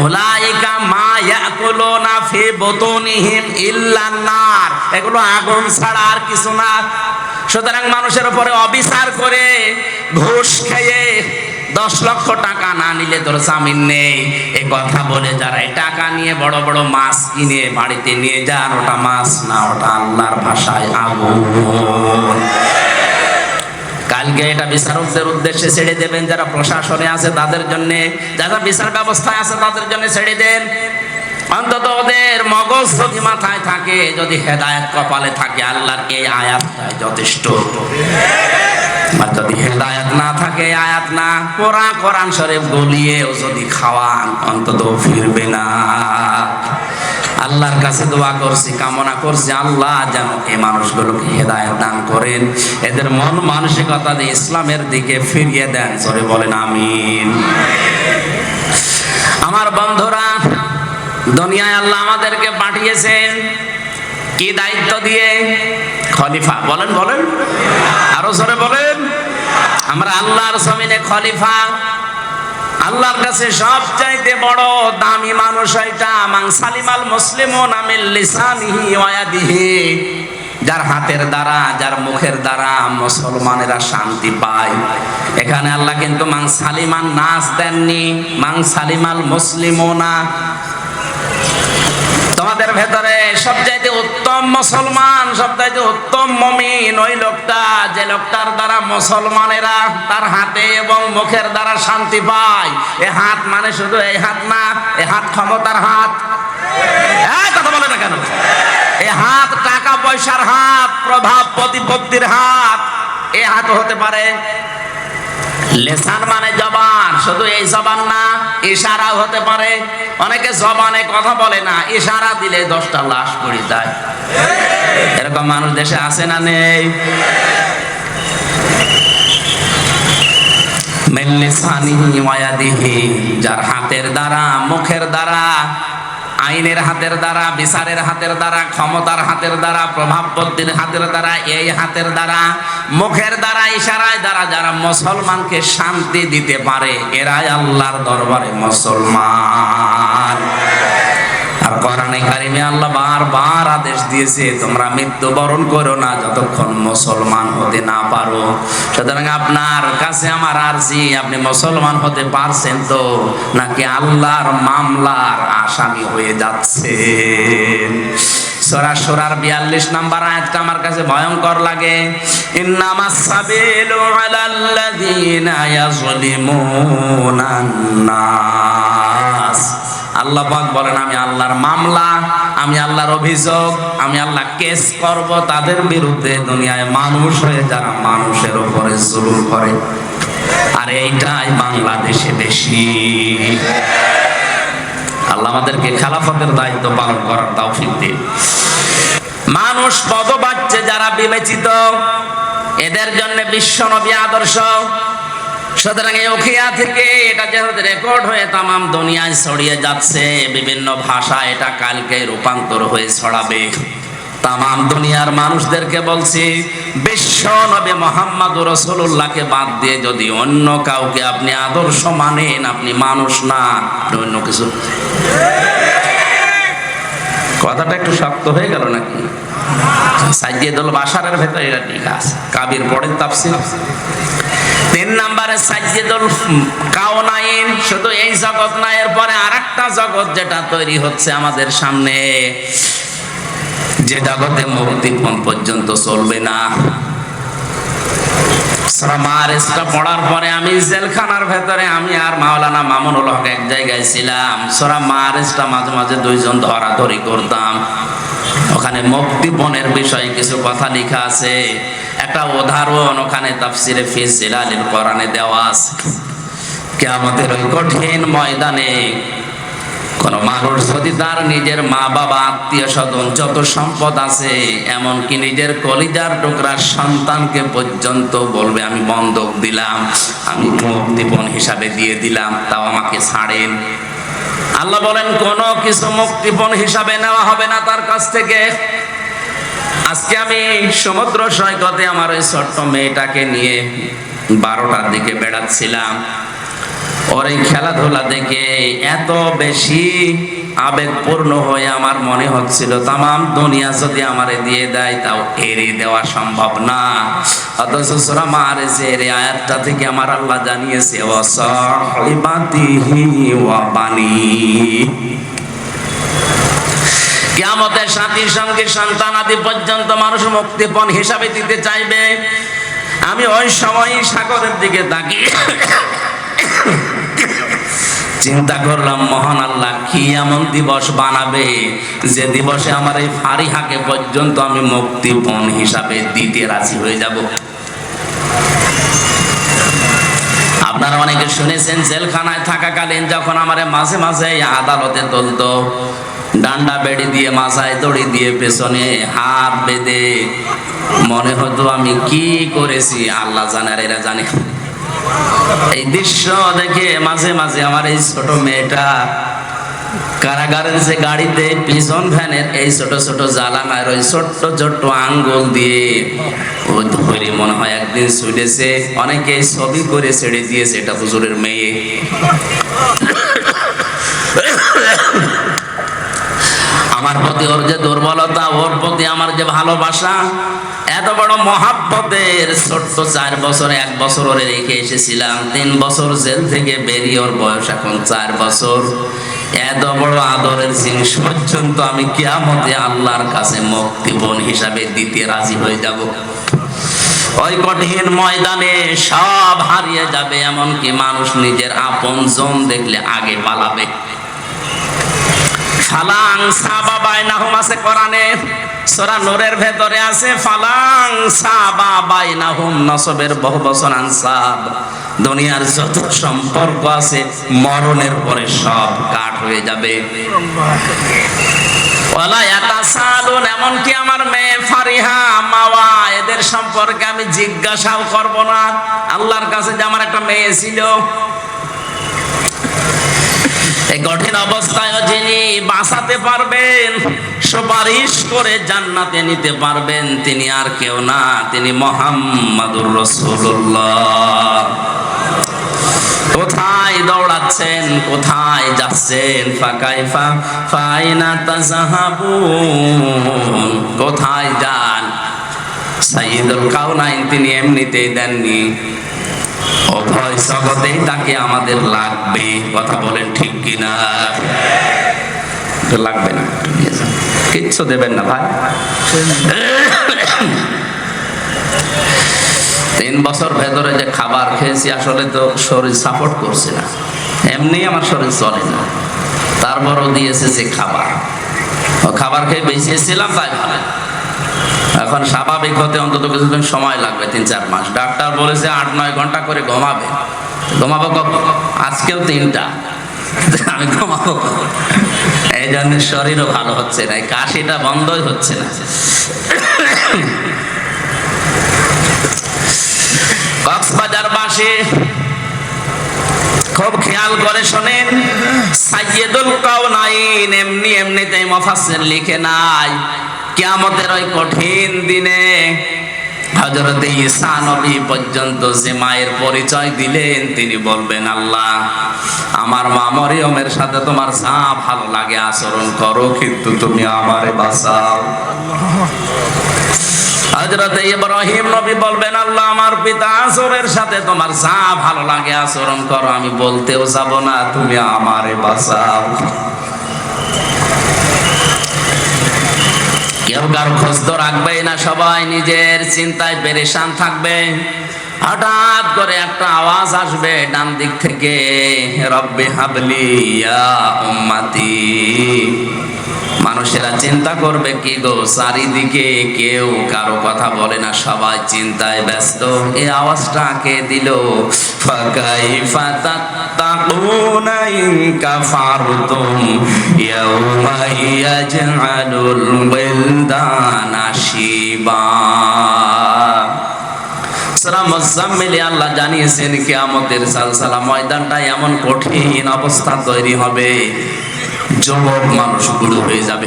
ওলাইকা মা ইয়াকুলুনা ফি বুতুনিহিম ইল্লা নার। এগুলো আগুন ছাড়া আর কিছু না। সুতরাং মানুষের উপরে অবিচার করে ঘুষ খেয়ে দশ লক্ষ টাকা না নিলে তোর জামিন নেই। এই কথা বলে যারা এই টাকা নিয়ে বড় বড় মাছ কিনে বাড়িতে নিয়ে যান, ওটা মাছ না, ওটা আল্লাহর ভাষায় আগুন। কালকে এটা বিচারকদের উদ্দেশ্যে ছেড়ে দেবেন, যারা প্রশাসনে আছে তাদের জন্য, যারা বিচার ব্যবস্থায় আছে তাদের জন্য ছেড়ে দেন। অন্তত ওদের মগজ যদি মাথায় থাকে, যদি হেদায়ত কপালে থাকে, আল্লাহর এই আয়াতটাই যথেষ্ট। আর যদি হেদায়ত না থাকে আয়াত না, কোরআন কোরআন শরীফ গলিয়েও যদি খাওয়ান, অন্তত ফিরবে না। আল্লাহর কাছে দোয়া করছি, কামনা করছি, আল্লাহ যেন এই মানুষগুলোকে হেদায়ত দান করেন। এদের মন মানসিকতা দিয়ে ইসলামের দিকে ফিরিয়ে দেন সরে বলেন আমিন। আমার বন্ধুরা, দুনিয়ায় আল্লাহ আমাদেরকে পাঠিয়েছেন কি দায়িত্ব দিয়ে? খলিফা, বলেন বলেন। আরও সরে বলেন। আমরা আল্লাহর জমিনে খলিফা আল্লাহর কাছে সব চাইতে বড় দামি মানুষ এটা মাং সালিমাল মুসলিম নামিল লিসানিহি যার হাতের দ্বারা, যার মুখের দ্বারা মুসলমানেরা শান্তি পায়। এখানে আল্লাহ কিন্তু মাং সালিমান নাচ দেননি, মাং সালিমাল মুসলিমোনা তোমাদের ভেতরে সবচাইতে উত্তম মুসলমান, সবচাইতে উত্তম মমিন ওই লোকটা, যে লোকটার দ্বারা মুসলমানেরা তার হাতে এবং মুখের দ্বারা শান্তি পায়। এ হাত মানে শুধু এই হাত না, এ হাত ক্ষমতার হাত। কথা বলে না কেন? এ হাত টাকা পয়সার হাত, প্রভাব প্রতিপত্তির হাত। এ হাত হতে পারে লেসান মানে জবান। শুধু এই জবান না, ইশারাও হতে পারে। অনেকে জবানে কথা বলে না, ইশারা দিলে দশটা লাশ পড়ে যায়। এরকম মানুষ দেশে আছে না নেই? মেল্লিসানিহি ওয়ায়াদিহি, যার হাতের দ্বারা, মুখের দ্বারা আইনের হাতের দ্বারা, বিচারের হাতের দ্বারা, ক্ষমতার হাতের দ্বারা প্রভাব বদ্ধির হাতের দ্বারা, এই হাতের দ্বারা, মুখের দ্বারা, ইশারায় দ্বারা যারা মুসলমানকে শান্তি দিতে পারে, এরাই আল্লাহর দরবারে মুসলমান। আপনি মুসলমান হতে পারছেন তো, নাকি আল্লাহর মামলার আসামি হয়ে যাচ্ছে সরা সরার বিয়াল্লিশ নাম্বার আয়াতটা আমার কাছে ভয়ঙ্কর লাগে। ইন্নামাস আলাল্লাযীনা আল্লাহ পাক বলেন, আমি আল্লাহর মামলা, আমি আল্লাহর অভিযোগ, আমি আল্লাহ কেস করব, তাদের বিরুদ্ধে দুনিয়ায় মানুষ হয়ে, যারা মানুষের উপরে জুলুম করে। আর এইটাই বাংলাদেশে বেশি। আল্লাহ আমাদেরকে খেলাফতের দায়িত্ব পালন করার তৌফিক দিন। মানুষ পদবাচ্যে যারা বিবেচিত, এদের জন্য বিশ্ব নবী আদর্শ সুতরাং এই ওখিয়া থেকে এটা যেহেতু রেকর্ড হয়ে তামাম দুনিয়ায় ছড়িয়ে যাচ্ছে, বিভিন্ন ভাষা এটা কালকে রূপান্তর হয়ে ছড়াবে। তামাম দুনিয়ার মানুষদেরকে বলছি, বিশ্ব নবী মোহাম্মদ রসুল্লাহকে বাদ দিয়ে যদি অন্য কাউকে আপনি আদর্শ মানেন, আপনি মানুষ না অন্য কিছু। কথাটা একটু শক্ত হয়ে গেল নাকি? দল বাসারের ভেতরে এটা ঠিক আছে। কাবির পরের তাফসির। তিন নম্বরে সাজ্জেদুল কাওনাইন, শুধু এই জগৎ না, এরপরে আরেকটা জগৎ যেটা তৈরি হচ্ছে আমাদের সামনে। যে জগতে মুক্তিপণ পর্যন্ত চলবে না। ধরাধরি করতাম। ওখানে মুক্তিপণের বিষয়ে কিছু কথা লেখা আছে। একটা উদাহরণ ওখানে তাফসিরে ফি জিলালিল কোরআনে দেওয়া আছে। কিয়ামতের ওই কঠিন ময়দানে কোন মানুষ যদি তার নিজের মা বাবা আত্মীয় স্বজন যত সম্পদ আছে, এমনকি নিজের কলিজার টুকরার সন্তানকে পর্যন্ত বলবে, আমি বন্ধক দিলাম, আমি মুক্তিপণ হিসাবে দিয়ে দিলাম, তাও আমাকে ছাড়েন। আল্লাহ বলেন, কোন কিছু মুক্তিপণ হিসাবে নেওয়া হবে না তার কাছ থেকে। আজকে আমি সমুদ্র সৈকতে আমার ওই ছোট্ট মেয়েটাকে নিয়ে বারোটার দিকে বেড়াচ্ছিলাম। ওর এই খেলাধুলা দেখে এত বেশি আবেগপূর্ণ হয়ে আমার মনে হচ্ছিল, তামাম দুনিয়া যদি আমারে দিয়ে দেয়, তাও এড়ে দেওয়া সম্ভব না। অথচ সুরা মারেছে এর আয়াতটা থেকে আমার আল্লাহ জানিয়েছে, ওয়া কিয়ামতের সাথী সঙ্গে সন্তান আদি পর্যন্ত মানুষ মুক্তিপণ হিসাবে দিতে চাইবে। আমি ওই সময় সাগরের দিকে তাকিয়ে চিন্তা করলাম, মহান আল্লাহ, কি এমন দিবস বানাবে যে দিবসে আমার এই ফারিহাকে পর্যন্ত আমি মুক্তিপণ হিসাবে দিতে রাজি হয়ে যাব? আপনারা অনেকে শুনেছেন, জেলখানায় থাকাকালীন যখন আমার মাঝে মাঝে আদালতে তুলতো ডান্ডা বেড়ি দিয়ে, মাথায় দড়ি দিয়ে, পেছনে হাত বেঁধে। মনে হতো আমি কি করেছি, আল্লাহ জানার এরা জানে। এই দৃশ্য দেখে মাঝে মাঝে আমার এই ছোট মেয়েটা কারাগারের যে গাড়িতে পিছন ভ্যানের এই ছোট ছোট জ্বালানার ওই ছোট্ট ছোট্ট আঙ্গুল দিয়ে ও ধরে মনে হয় একদিন ছুটেছে, অনেকে ছবি করে ছেড়ে দিয়েছে এটা হুজুরের মেয়ে। আমার প্রতি ওর যে দুর্বলতা, ওর প্রতি আমার যে ভালোবাসা, এত বড় মহাব্বতের ছোট্ট চার বছর, এক বছর ওরে রেখে এসেছিলাম। তিন বছর জেল থেকে বেরিয়ে ওর বয়স এখন চার বছর। এত বড় আদরের জিনিস পর্যন্ত আমি কিয়ামতে আল্লাহর কাছে মুক্তিপণ হিসাবে দিতে রাজি হয়ে যাব। ওই কঠিন ময়দানে সব হারিয়ে যাবে, এমনকি মানুষ নিজের আপন জন দেখলে আগে পালাবে। ফালাং সাবা বাইনাহুম আছে কোরআনে। সূরা নূরের ভেতরে আছে, ফালাং সাবা বাইনাহুম নসবের বহু বছর আনসাব। দুনিয়ার যত সম্পর্ক আছে, মরণের পরে সব কাট হয়ে যাবে। ওয়ালা ইয়াতাসালুন, এমনকি আমার মেয়ে ফারিহা, মাওয়া, এদের সম্পর্কে আমি জিজ্ঞাসাও করব না। আল্লাহর কাছে যে আমার একটা মেয়ে ছিল কঠিন অবস্থায় যিনি বাঁচাতে পারবেন, সুপারিশ করে জান্নাতে নিতে পারবেন, তিনি আর কেউ না, তিনি মোহাম্মদুর রসুল্লাহ কোথায় দৌড়াচ্ছেন, কোথায় যাচ্ছেন? ফাকাইফা ফাইনা তাজাহাবুন। কোথায় যান? সাইয়্যিদুল কাউনাইন তিনি এমনিতেই দেননি। অভয় তাকে আমাদের লাগবে। কথা বলেন ঠিক কিনা? লাগবে না। কিচ্ছু দেবেন না ভাই। তিন বছর ভেতরে যে খাবার খেয়েছি, আসলে তো শরীর সাপোর্ট করছে না। এমনি আমার শরীর চলে না। তারপরও দিয়েছে যে খাবার। খাবার খেয়ে বেঁচেছিলাম তাই ভালো। এখন স্বাভাবিক হতে অন্তত কিছুদিন সময় লাগবে, তিন চার মাস। ডাক্তার বলেছে আট নয় ঘণ্টা করে ঘুমাবে। ঘুমাবো কখন? আজকেও তিনটা। আমি ঘুমাবো এই জন্য শরীরও ভালো হচ্ছে না কাশিটা বন্ধই হচ্ছে না। কক্সবাজার বাসে খুব খেয়াল করে শোনেন, সাইয়েদুল কাউনাইন এমনি এমনিতেই মফাসসির লিখে নাই। কিয়ামতের ওই কঠিন দিনে হজরতে ঈসা নবী পর্যন্ত যে মায়ের পরিচয় দিলেন, তিনি বলবেন, আল্লাহ, আমার মা মরিয়মের সাথে তোমার যা ভালো লাগে আচরণ করো, কিন্তু তুমি আমারে বাঁচাও। হজরত ইব্রাহিম নবী বলবেন, আল্লাহ, আমার পিতা আসরের সাথে তোমার যা ভালো লাগে আচরণ করো, আমি বলতেও যাব না, তুমি আমারে বাঁচাও। কেউ কার খোঁজ তো রাখবেই না সবাই, নিজের চিন্তায় পেরেশান থাকবে। হঠাৎ করে একটা আওয়াজ আসবে ডান দিক থেকে, রব্বে হাবলি ইয়া উম্মতি। মানুষেরা চিন্তা করবে কি গো? চারিদিকে কেউ কারও কথা বলে না, সবাই চিন্তায় ব্যস্ত। এই আওয়াজটা কে দিল? আল্লাহ জানিয়েছেন, কিয়ামতের সালসালা ময়দানটা এমন কঠিন অবস্থা তৈরি হবে যুবক মানুষ বুড়ো হয়ে যাবে।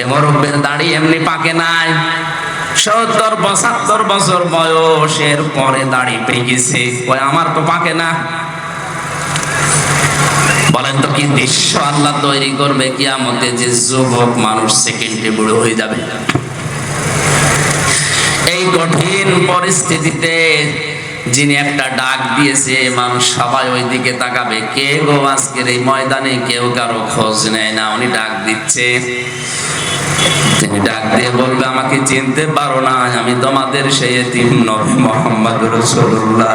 এ মুরব্বের দাড়ি এমনি পাকে নাই। সত্তর, পঁচাত্তর বছর বয়সের পরে দাড়ি পেয়ে ওই আমার তো পাকে না। বলেন তো কি দৃশ্য আল্লাহ তৈরি করবে কিয়ামতে যে যুবক মানুষ সেকেন্ডে বুড়ো হয়ে যাবে। এই কঠিন পরিস্থিতিতে যিনি একটা ডাক দিয়েছে মানুষ সবাই ওই দিকে তাকাবে। কে গো আজকের এই ময়দানে? কেউ কারও খোঁজ নেয় না, উনি ডাক দিচ্ছে। তিনি ডাক দিয়ে বলবে, আমাকে চিনতে পারো না, আমি তোমাদের সেই নবী মোহাম্মদ রসুল্লাহ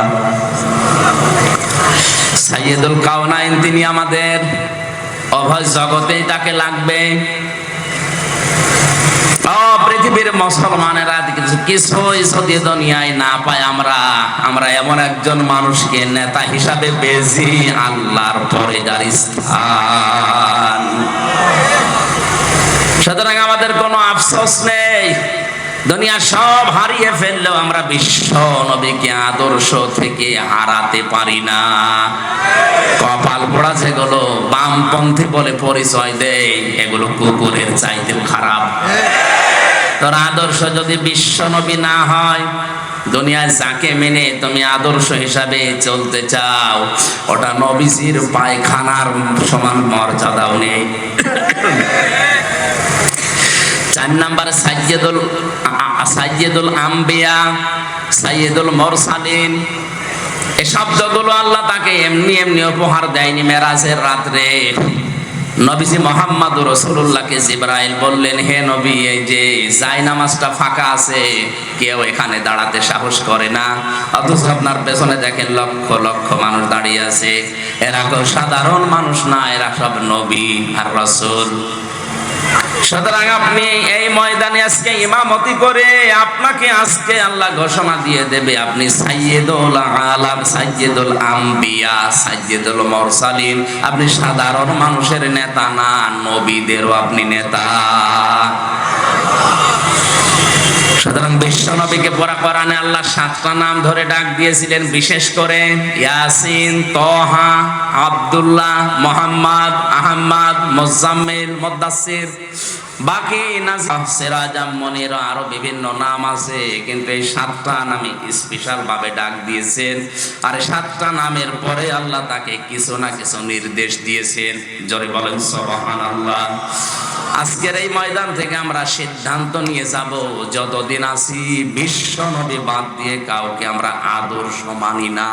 সাইয়েদুল কাউনাইন তিনি আমাদের অভয় জগতেই তাকে লাগবে। পৃথিবীর মুসলমানেরা কিছুই যদি দুনিয়ায় না পাই আমরা আমরা এমন একজন মানুষকে নেতা হিসাবে পেয়েছি আল্লাহর পরে যার সুতরাং আমাদের কোনো আফসোস নেই। দুনিয়া সব হারিয়ে ফেললেও আমরা বিশ্ব নবীকে আদর্শ থেকে হারাতে পারি না। কপাল পোড়া যেগুলো বামপন্থী বলে পরিচয় দেয়, এগুলো কুকুরের চাইতেও খারাপ। তোর আদর্শ যদি বিশ্ব নবী না হয়, দুনিয়ায় যাকে মেনে তুমি আদর্শ হিসাবে চলতে চাও, ওটা নবীজির পায়খানার সমান মর্যাদাও নেই। চার নাম্বার, সাইয়েদুল সাইয়েদুল আম্বিয়া, সাইয়েদুল মরসালিন। এই শব্দগুলো আল্লাহ তাকে এমনি এমনি উপহার দেয়নি মেরাজের রাত্রে। নবীজি মোহাম্মদ রসুল্লাহকে জিব্রাইল বললেন, হে নবী, এই যে জাই নামাজটা ফাঁকা আছে, কেউ এখানে দাঁড়াতে সাহস করে না। অথচ আপনার পেছনে দেখেন লক্ষ লক্ষ মানুষ দাঁড়িয়ে আছে। এরা কেউ সাধারণ মানুষ না, এরা সব নবী আর রসুল। সুতরাং আপনি এই ময়দানে আজকে ইমামতি করে আপনাকে আজকে আল্লাহ ঘোষণা দিয়ে দেবে, আপনি সাইয়েদুল আলাম, সাইয়েদুল আম্বিয়া, সাইয়েদুল মরসালিন। আপনি সাধারণ মানুষের নেতা না, নবীদেরও আপনি নেতা। সুতরাং বিশ্বনবীকে পড়া কোরআনে আল্লাহ সাতটা নাম ধরে ডাক দিয়েছিলেন, বিশেষ করে ইয়াসিন তহা আব্দুল্লাহ, মোহাম্মদ, আহম্মদ, মোজাম্মিল, মুদাসসির, বাকি মনির আরও বিভিন্ন নাম আছে, কিন্তু এই সাতটা নামে স্পেশাল ভাবে ডাক দিয়েছেন। আর সাতটা নামের পরে আল্লাহ তাকে কিছু না কিছু নির্দেশ দিয়েছেন। জোরে বলেন, সুবহানাল্লাহ। আজকের এই ময়দান থেকে আমরা সিদ্ধান্ত নিয়ে যাব, যতদিন আছি বিশ্ব নদী বাদ দিয়ে কাউকে আমরা আদর্শ মানি না।